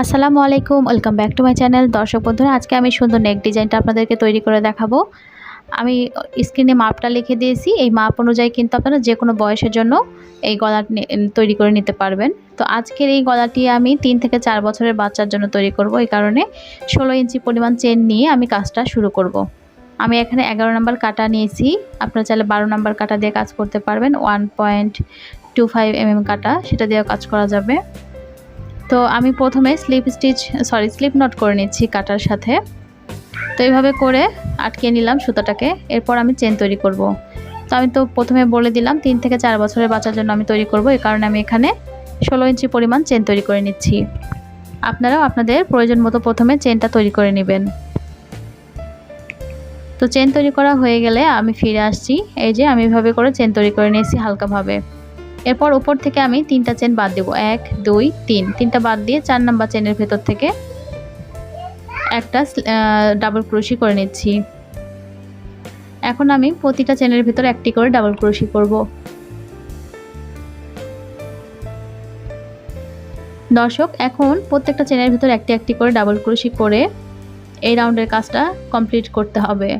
আসসালামু আলাইকুম, welcome back to my channel. দর্শক বন্ধুরা, আজকে আমি সুন্দর নেক ডিজাইনটা আপনাদেরকে তৈরি করে দেখাবো। আমি স্ক্রিনে মাপটা লিখে দিয়েছি। এই মাপ অনুযায়ী কিন্তু আপনারা যে কোনো বয়সের জন্য এই গলা তৈরি করে নিতে পারবেন। তো আজকের এই গলাটি আমি তিন থেকে চার বছরের বাচ্চার জন্য তৈরি করব। এই কারণে ষোলো ইঞ্চি পরিমাণ চেন নিয়ে আমি কাজটা শুরু করব। আমি এখানে এগারো নাম্বার কাটা নিয়েছি। আপনারা চাইলে বারো নাম্বার কাটা দিয়ে কাজ করতে পারবেন। One point two five M M কাটা, সেটা দিয়ে কাজ করা যাবে। তো আমি প্রথমে slip stitch sorry slip knot করে নিচ্ছি কাটার সাথে। তো এইভাবে করে আটকে নিলাম সুতাটাকে, এরপর আমি চেন তৈরি করব। তো আমি তো প্রথমে বলে দিলাম, তিন থেকে চার বছরের বাচ্চার জন্য আমি তৈরি করব এই কারণে আমি এখানে ষোলো ইঞ্চি পরিমাণ চেন তৈরি করে নিচ্ছি। আপনারাও আপনাদের প্রয়োজন মতো প্রথমে চেনটা তৈরি করে নেবেন। তো চেন তৈরি করা হয়ে গেলে আমি ফিরে আসছি, এই যে আমি এভাবে করে চেন তৈরি করে নিয়েছি হালকাভাবে। এরপর উপর থেকে আমি তিনটা চেন বাদ দেবো। এক, দুই, তিন। তিনটা বাদ দিয়ে চার নাম্বার চেনের ভেতর থেকে একটা ডাবল ক্রোশি করে নিচ্ছি। এখন আমি প্রতিটা চেনের ভেতর একটি করে ডাবল ক্রোশি করব। দর্শক, এখন প্রত্যেকটা চেনের ভেতর একটি একটি করে ডাবল ক্রোশি করে এই রাউন্ডের কাজটা কমপ্লিট করতে হবে।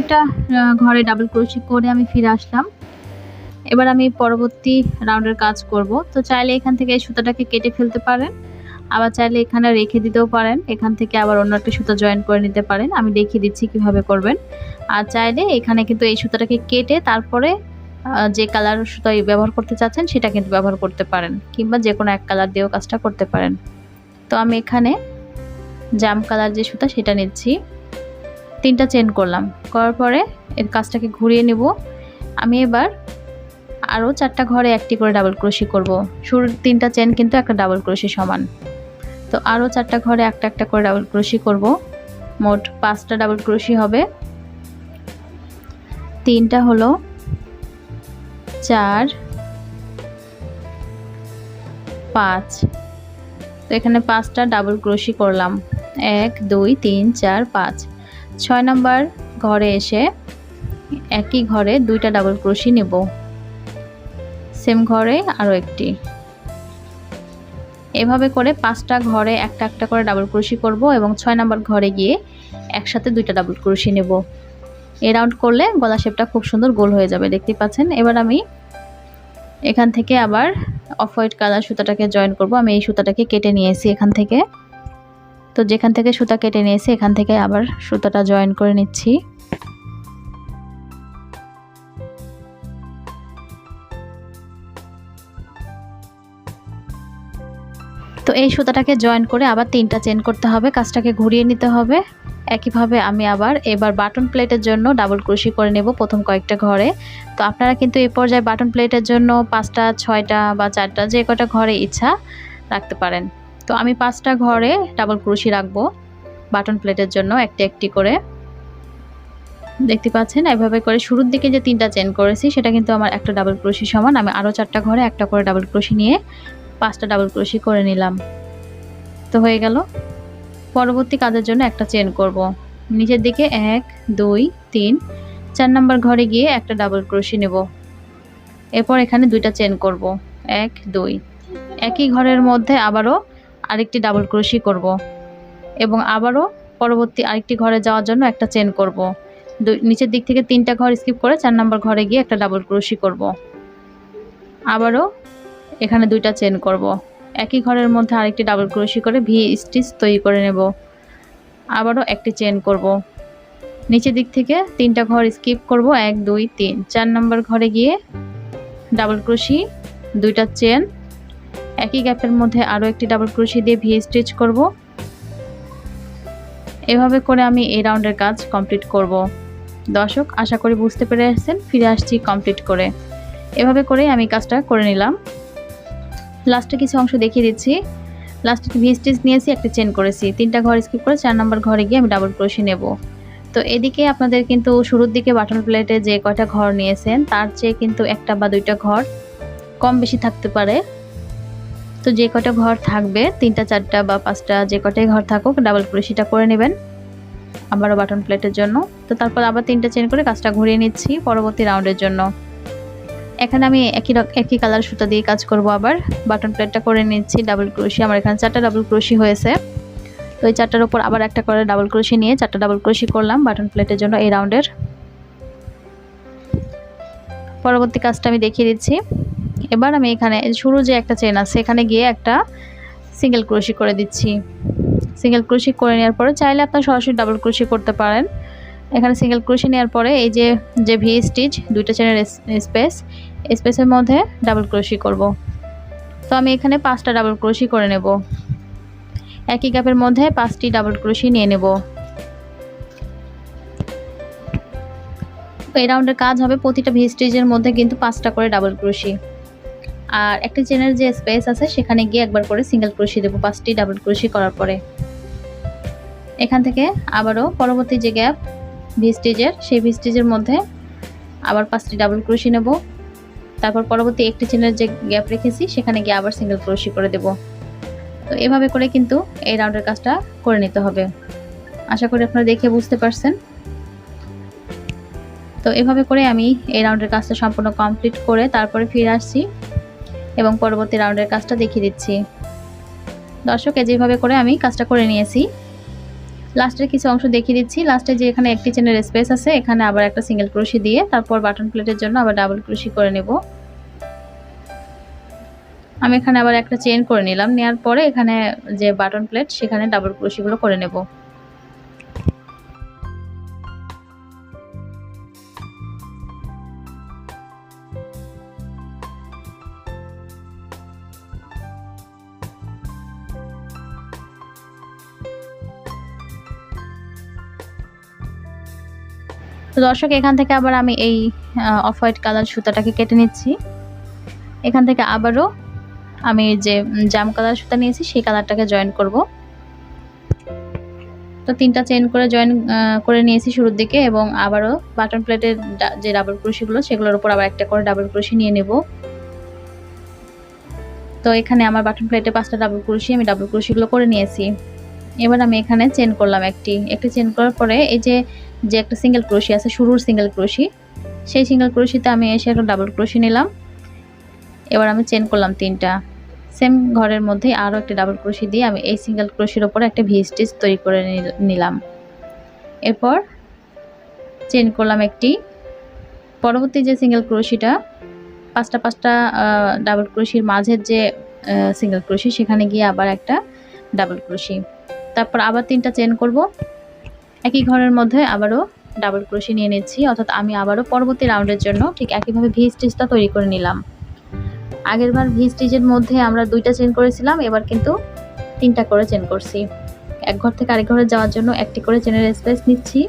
একটা ঘরে ডাবল ক্রোশি করে আমি ফিরে আসলাম। এবার আমি পরবর্তী রাউন্ডের কাজ করব। তো চাইলে এখান থেকে এই সুতাটাকে কেটে ফেলতে পারেন। আবার চাইলে এখানে রেখে দিতেও পারেন। এখান থেকে আবার অন্য একটা সুতা জয়েন করে নিতে পারেন। আমি দেখিয়ে দিচ্ছি কীভাবে করবেন। আর চাইলে এখানে কিন্তু এই সুতাটাকে কেটে তারপরে যে কালার সুতা ব্যবহার করতে চাচ্ছেন, সেটা কিন্তু ব্যবহার করতে পারেন। কিংবা যে কোনো এক কালার দিয়েও কাজটা করতে পারেন। তো আমি এখানে জাম কালার যে সুতা, সেটা নিচ্ছি। তিনটা চেন করলাম। করার পরে এর কাজটাকে ঘুরিয়ে নেব। আমি এবার আরও চারটা ঘরে একটি করে ডাবল ক্রোশি করব। শুরুর তিনটা চেন কিন্তু একটা ডাবল ক্রোশি সমান। তো আরও চারটা ঘরে একটা একটা করে ডাবল ক্রোশি করব। মোট পাঁচটা ডাবল ক্রোশি হবে। তিনটা হলো চার, পাঁচ। তো এখানে পাঁচটা ডাবল ক্রোশি করলাম। এক, দুই, তিন, চার, পাঁচ। ছয় নাম্বার ঘরে এসে একই ঘরে দুইটা ডাবল ক্রোশি নেব। সেম ঘরে আরও একটি। এভাবে করে পাঁচটা ঘরে একটা একটা করে ডাবল ক্রোশি করব এবং ছয় নাম্বার ঘরে গিয়ে একসাথে দুইটা ডাবল ক্রোশি নেব। এই রাউন্ড করলে গলা শেপটা খুব সুন্দর গোল হয়ে যাবে দেখতে পাচ্ছেন? এবার আমি এখান থেকে আবার অফ হোয়াইট কালার সুতাটাকে জয়েন করব। আমি এই সুতাটাকে কেটে নিয়েছি এখান থেকে। তো যেখান থেকে সুতা কেটে নিয়েছি, এখান থেকে আবার সুতাটা জয়েন করে নিচ্ছি। তো এই সুতাটাকে জয়েন করে আবার তিনটা চেন করতে হবে, কাজটাকে ঘুরিয়ে নিতে হবে। একইভাবে আমি আবার এবার বাটন প্লেটের জন্য ডাবল ক্রোশি করে নেব প্রথম কয়েকটা ঘরে। তো আপনারা কিন্তু এই পর্যায়ে বাটন প্লেটের জন্য পাঁচটা, ছয়টা বা চারটা যে কটা ঘরে ইচ্ছা রাখতে পারেন। তো আমি পাঁচটা ঘরে ডাবল ক্রোশি রাখব বাটন প্লেটের জন্য একটি একটি করে। দেখতে পাচ্ছেন, এভাবে করে শুরুর দিকে যে তিনটা চেন করেছি, সেটা কিন্তু আমার একটা ডাবল ক্রোশি সমান। আমি আরও চারটা ঘরে একটা করে ডাবল ক্রোশি নিয়ে পাঁচটা ডাবল ক্রোশি করে নিলাম। তো হয়ে গেল। পরবর্তী কাজের জন্য একটা চেন করব। নিচের দিকে এক, দুই, তিন, চার নাম্বার ঘরে গিয়ে একটা ডাবল ক্রোশি নেব। এরপর এখানে দুইটা চেন করব। এক, দুই। একই ঘরের মধ্যে আবারও আরেকটি ডাবল ক্রোশি করব এবং আবারও পরবর্তী আরেকটি ঘরে যাওয়ার জন্য একটা চেন করব। নিচের দিক থেকে তিনটা ঘর স্কিপ করে চার নাম্বার ঘরে গিয়ে একটা ডাবল ক্রোশি করব। আবারও এখানে দুইটা চেন করব। একই ঘরের মধ্যে আরেকটি ডাবল ক্রোশি করে ভি স্টিচ তৈরি করে নেব। আবারও একটি চেন করব। নিচের দিক থেকে তিনটা ঘর স্কিপ করব। এক, দুই, তিন, চার নাম্বার ঘরে গিয়ে ডাবল ক্রোশি দুইটা চেন একই গ্যাপের মধ্যে আরও একটি ডাবল ক্রোশি দিয়ে ভি স্টিচ করব। এভাবে করে আমি এই রাউন্ডের কাজ কমপ্লিট করব। দর্শক, আশা করি বুঝতে পেরে আসছেন। ফিরে আসছি কমপ্লিট করে। এভাবে করেই আমি কাজটা করে নিলাম। লাস্টে কিছু অংশ দেখিয়ে দিচ্ছি। লাস্টে ভি স্টিচ নিয়েছি, একটা চেন করেছি। তিনটা ঘর স্কিপ করে চার নম্বর ঘরে গিয়ে আমি ডাবল ক্রোশি নেব। তো এদিকে আপনাদের কিন্তু শুরুর দিকে বাটন প্লেটে যে কয়টা ঘর নিয়েছেন, তার চেয়ে কিন্তু একটা বা দুইটা ঘর কম বেশি থাকতে পারে। তো যে কটা ঘর থাকবে, তিনটা, চারটা বা পাঁচটা যে কটাই ঘর থাকুক ডাবল ক্রোশিটা করে নেবেন আবারও বাটন প্লেটের জন্য। তো তারপর আবার তিনটা চেন করে কাজটা ঘুরিয়ে নিচ্ছি পরবর্তী রাউন্ডের জন্য। এখানে আমি একই একই কালার সুতা দিয়ে কাজ করব আবার। বাটন প্লেটটা করে নিচ্ছি ডাবল ক্রোশি আমার এখানে চারটা ডাবল ক্রোশি হয়েছে। তো এই চারটার উপর আবার একটা করে ডাবল ক্রোশি নিয়ে চারটা ডাবল ক্রোশি করলাম বাটন প্লেটের জন্য এই রাউন্ডের পরবর্তী কাজটা আমি দেখিয়ে দিচ্ছি। এবার আমি এখানে শুরু যে একটা চেন আছে, এখানে গিয়ে একটা সিঙ্গেল ক্রোশি করে দিচ্ছি। সিঙ্গেল ক্রোশি করে নেওয়ার পরে চাইলে আপনার সরাসরি ডাবল ক্রোশি করতে পারেন। এখানে সিঙ্গেল ক্রোশি নেওয়ার পরে এই যে যে ভি স্টিচ দুইটা চেনের স্পেস স্পেসের মধ্যে ডাবল ক্রোশি করব। তো আমি এখানে পাঁচটা ডাবল ক্রোশি করে নেব। একই গ্যাপের মধ্যে পাঁচটি ডাবল ক্রোশি নিয়ে নেব। এই রাউন্ডের কাজ হবে প্রতিটা ভি স্টিচের মধ্যে কিন্তু পাঁচটা করে ডাবল ক্রোশি আর একটা চেনের যে স্পেস আছে, সেখানে গিয়ে একবার করে সিঙ্গেল ক্রোশি দেবো, পাঁচটি ডাবল ক্রোশি করার পরে। এখান থেকে আবারও পরবর্তী যে গ্যাপ ভি স্টিচের সেই ভি স্টিচের মধ্যে আবার পাঁচটি ডাবল ক্রোশি নেব। তারপর পরবর্তী একটি চেনের যে গ্যাপ রেখেছি, সেখানে গিয়ে আবার সিঙ্গেল ক্রোশি করে দেব। তো এভাবে করে কিন্তু এই রাউন্ডের কাজটা করে নিতে হবে। আশা করি আপনারা দেখে বুঝতে পারছেন। তো এভাবে করে আমি এই রাউন্ডের কাজটা সম্পূর্ণ কমপ্লিট করে তারপরে ফিরে আসছি। এবং পরবর্তী রাউন্ডের কাজটা দেখিয়ে দিচ্ছি। দর্শক যেভাবে করে আমি কাজটা করে নিয়েছি লাস্টের কিছু অংশ দেখিয়ে দিচ্ছি। লাস্টে যে এখানে একটি চেনের স্পেস আছে, এখানে আবার একটা সিঙ্গেল ক্রোশি দিয়ে তারপর বাটন প্লেটের জন্য আবার ডাবল ক্রোশি করে নেব। আমি এখানে আবার একটা চেন করে নিলাম নেওয়ার পরে এখানে যে বাটন প্লেট সেখানে ডাবল ক্রোশিগুলো করে নেব। তো দর্শক, এখান থেকে আবার আমি এই অফ হোয়াইট কালার সুতাটাকে কেটে নিচ্ছি। এখান থেকে আবারও আমি যে জাম কালার সুতা নিয়েছি, সেই কালারটাকে জয়েন করব। তো তিনটা চেন করে জয়েন করে নিয়েছি শুরুর দিকে এবং আবারও বাটন প্লেটের যে ডাবল ক্রুশিগুলো সেগুলোর উপর আবার একটা করে ডাবল ক্রুশি নিয়ে নেব। তো এখানে আমার বাটন প্লেটে পাঁচটা ডাবল ক্রুশি আমি ডাবল ক্রুশিগুলো করে নিয়েছি। এবার আমি এখানে চেন করলাম একটি। একটি চেন করার পরে এই যে যে একটা সিঙ্গেল ক্রোশি আছে, শুরুর সিঙ্গেল ক্রোশি সেই সিঙ্গেল ক্রোশিতে আমি এসে একটা ডাবল ক্রোশি নিলাম। এবার আমি চেন করলাম তিনটা। সেম ঘরের মধ্যে আরও একটা ডাবল ক্রোশি দিয়ে আমি এই সিঙ্গেল ক্রোশির ওপরে একটা ভি স্টিচ তৈরি করে নিলাম। এরপর চেন করলাম একটি। পরবর্তী যে সিঙ্গেল ক্রোশিটা পাঁচটা পাঁচটা ডাবল ক্রোশির মাঝের যে সিঙ্গেল ক্রোশি সেখানে গিয়ে আবার একটা ডাবল ক্রোশি তারপর আবার তিনটা চেন করব। একই ঘরের মধ্যে আবারও ডাবল ক্রোশি নিয়ে নিচ্ছি। অর্থাৎ আমি আবারও পরবর্তী রাউন্ডের জন্য ঠিক একইভাবে ভি স্টিচটা তৈরি করে নিলাম। আগেরবার ভি স্টিচের মধ্যে আমরা দুইটা চেন করেছিলাম, এবার কিন্তু তিনটা করে চেন করছি। এক ঘর থেকে আরেক ঘরে যাওয়ার জন্য একটি করে চেনের স্পেস নিচ্ছি।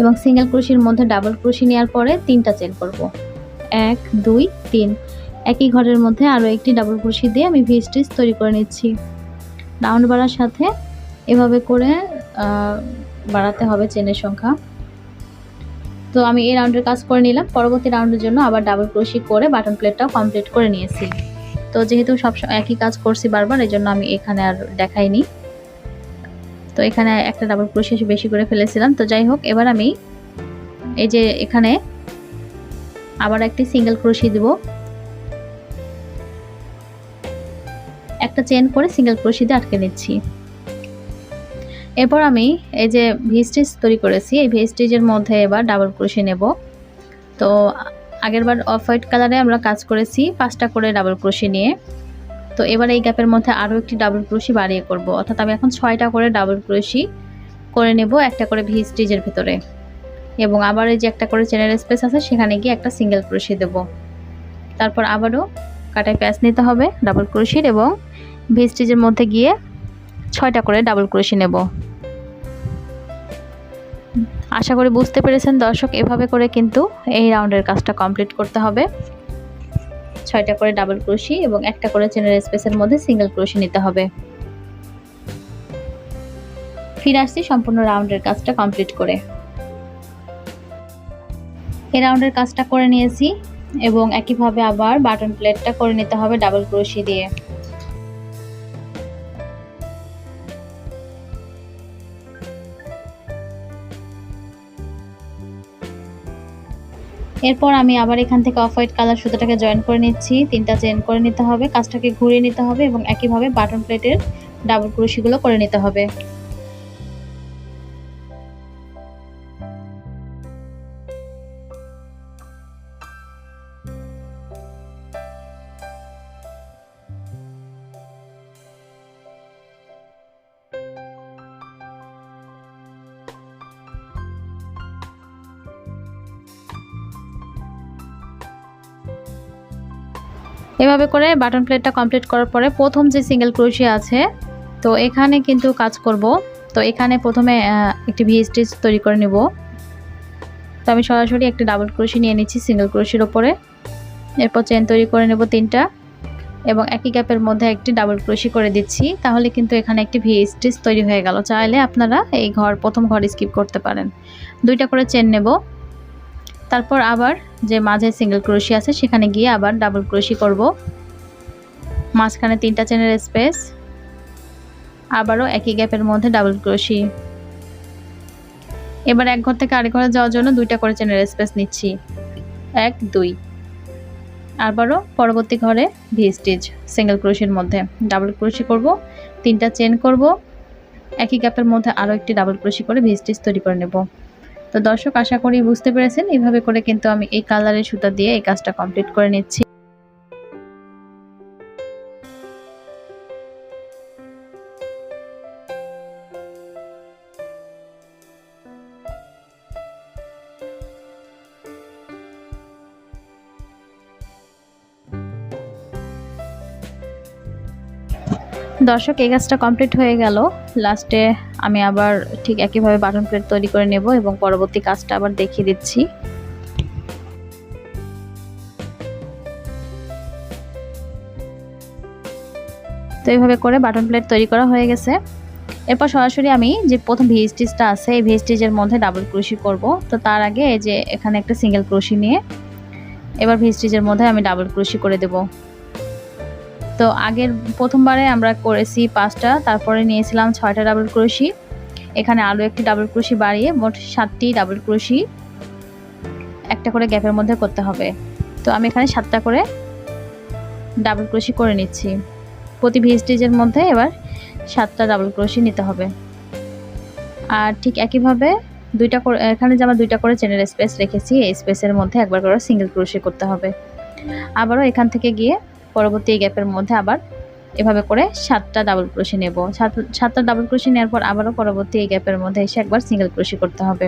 এবং সিঙ্গেল ক্রোশির মধ্যে ডাবল ক্রোশি নেওয়ার পরে তিনটা চেন করব। এক, দুই, তিন। একই ঘরের মধ্যে আরও একটি ডাবল ক্রোশি দিয়ে আমি ভি স্টিচ তৈরি করে নিচ্ছি। রাউন্ড বাড়ার সাথে এভাবে করে বাড়াতে হবে চেনের সংখ্যা। তো আমি এই রাউন্ডের কাজ করে নিলাম। পরবর্তী রাউন্ডের জন্য আবার ডাবল ক্রোশি করে বাটন প্লেটটাও কমপ্লিট করে নিয়েছি। তো যেহেতু সব একই কাজ করছি বারবার, এই জন্য আমি এখানে আর দেখাইনি। তো এখানে একটা ডাবল ক্রোশি বেশি করে ফেলেছিলাম। তো যাই হোক, এবার আমি এই যে এখানে আবার একটি সিঙ্গেল ক্রোশি দিব। একটা চেন করে সিঙ্গেল ক্রোশি দিয়ে আটকে নিচ্ছি। এরপর আমি এই যে ভিস্টিচ তৈরি করেছি, এই ভিস্টিচের মধ্যে এবার ডাবল ক্রোশি নেব। তো আগেরবার অফ হোয়াইট কালারে আমরা কাজ করেছি, পাঁচটা করে ডাবল ক্রোশি নিয়ে। তো এবার এই গ্যাপের মধ্যে আরও একটি ডাবল ক্রোশি বাড়িয়ে করব। অর্থাৎ আমি এখন ছয়টা করে ডাবল ক্রোশি করে নেব, একটা করে ভি স্টিচের ভিতরে। এবং আবার এই যে একটা করে চেনের স্পেস আছে, সেখানে গিয়ে একটা সিঙ্গেল ক্রোশি দেব। তারপর আবারও কাটায় প্যাচ নিতে হবে ডাবল ক্রোশির এবং ভি স্টিচের মধ্যে গিয়ে ছয়টা করে ডাবল ক্রোশি নেব। আশা করি বুঝতে পেরেছেন দর্শক, এভাবে করে কিন্তু এই রাউন্ডের কাজটা কমপ্লিট করতে হবে। ছয়টা করে ডাবল ক্রোশি এবং একটা করে চেনের স্পেসের মধ্যে সিঙ্গেল ক্রোশি নিতে হবে। ফিরে আসছি সম্পূর্ণ রাউন্ডের কাজটা কমপ্লিট করে। এই রাউন্ডের কাজটা করে নিয়েছি এবং একইভাবে আবার বাটন প্লেটটা করে নিতে হবে ডাবল ক্রোশি দিয়ে। এরপর আমি আবার এখান থেকে অফ হোয়াইট কালার সুতোটাকে জয়েন করে নিচ্ছি। তিনটা চেন করে নিতে হবে, কাজটাকে ঘুরিয়ে নিতে হবে এবং একইভাবে বাটন প্লেটের ডাবল ক্রুশিগুলো করে নিতে হবে। এভাবে করে বাটন প্লেটটা কমপ্লিট করার পরে প্রথম যে সিঙ্গেল ক্রোশি আছে, তো এখানে কিন্তু কাজ করব। তো এখানে প্রথমে একটি ভি স্টিচ তৈরি করে নেব। তো আমি সরাসরি একটি ডাবল ক্রোশি নিয়ে নিচ্ছি সিঙ্গেল ক্রোশির ওপরে। এরপর চেন তৈরি করে নেব তিনটা এবং একই গ্যাপের মধ্যে একটি ডাবল ক্রোশি করে দিচ্ছি। তাহলে কিন্তু এখানে একটি ভি স্টিচ তৈরি হয়ে গেল। চাইলে আপনারা এই ঘর, প্রথম ঘর স্কিপ করতে পারেন। দুইটা করে চেন নেব। তারপর আবার যে মাঝে সিঙ্গেল ক্রোশি আছে, সেখানে গিয়ে আবার ডাবল ক্রোশি করব। মাঝখানে তিনটা চেনের স্পেস আবারও একই গ্যাপের মধ্যে ডাবল ক্রোশি এবার এক ঘর থেকে আরেক ঘরে যাওয়ার জন্য দুইটা করে চেনের স্পেস নিচ্ছি। এক, দুই। আবারও পরবর্তী ঘরে ভি স্টিচ সিঙ্গেল ক্রোশির মধ্যে ডাবল ক্রোশি করব, তিনটা চেন করব, একই গ্যাপের মধ্যে আরও একটি ডাবল ক্রোশি করে ভি স্টিচ তৈরি করে নেব। তো দর্শক, আশা করি বুঝতে পেরেছেন। এইভাবে করে কিন্তু আমি এই কালারের সুতা দিয়ে এই কাজটা কমপ্লিট করে নিচ্ছি। দর্শক, এই কাজটা কমপ্লিট হয়ে গেল। লাস্টে আমি আবার ঠিক একইভাবে বাটন প্লেট তৈরি করে নেব এবং পরবর্তী কাজটা আবার দেখিয়ে দিচ্ছি। তো এইভাবে করে বাটন প্লেট তৈরি করা হয়ে গেছে। এরপর সরাসরি আমি যে প্রথম ভি স্টিচটা আছে, এই ভি স্টিচের মধ্যে ডাবল ক্রুশি করব। তো তার আগে এই যে এখানে একটা সিঙ্গেল ক্রুশি নিয়ে, এবার ভি স্টিচের মধ্যে আমি ডাবল ক্রুশি করে দেবো। তো আগের প্রথমবারে আমরা করেছি পাঁচটা, তারপরে নিয়েছিলাম ছয়টা ডাবল ক্রোশি। এখানে আলু একটি ডাবল ক্রোশি বাড়িয়ে মোট সাতটি ডাবল ক্রোশি একটা করে গ্যাপের মধ্যে করতে হবে। তো আমি এখানে সাতটা করে ডাবল ক্রোশি করে নিচ্ছি। প্রতি ভি স্টিচের মধ্যে এবার সাতটা ডাবল ক্রোশি নিতে হবে। আর ঠিক একইভাবে দুইটা করে, এখানে যে আমরা দুইটা করে চেনের স্পেস রেখেছি, এই স্পেসের মধ্যে একবার করে সিঙ্গেল ক্রোশি করতে হবে। আবারও এখান থেকে গিয়ে পরবর্তী গ্যাপের মধ্যে আবার এভাবে করে সাতটা ডাবল ক্রোশি নেব। সাতটা ডাবল ক্রোশি নেওয়ার পর আবারও পরবর্তী এই গ্যাপের মধ্যে এসে একবার সিঙ্গেল ক্রোশি করতে হবে।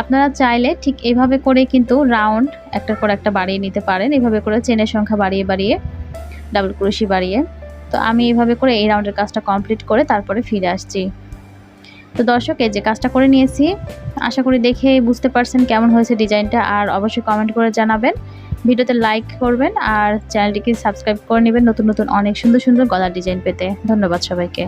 আপনারা চাইলে ঠিক এইভাবে করে কিন্তু রাউন্ড একটা করে একটা বাড়িয়ে নিতে পারেন। এভাবে করে চেনের সংখ্যা বাড়িয়ে বাড়িয়ে ডাবল ক্রোশি বাড়িয়ে। তো আমি এইভাবে করে এই রাউন্ডের কাজটা কমপ্লিট করে তারপরে ফিরে আসছি। তো দর্শক, এই যে কাজটা করে নিয়েছি, আশা করি দেখে বুঝতে পারছেন কেমন হয়েছে ডিজাইনটা। আর অবশ্যই কমেন্ট করে জানাবেন। ভিডিওতে লাইক করবেন আর চ্যানেলটিকে সাবস্ক্রাইব করে নেবেন নতুন নতুন অনেক সুন্দর সুন্দর গলার ডিজাইন পেতে। ধন্যবাদ সবাইকে।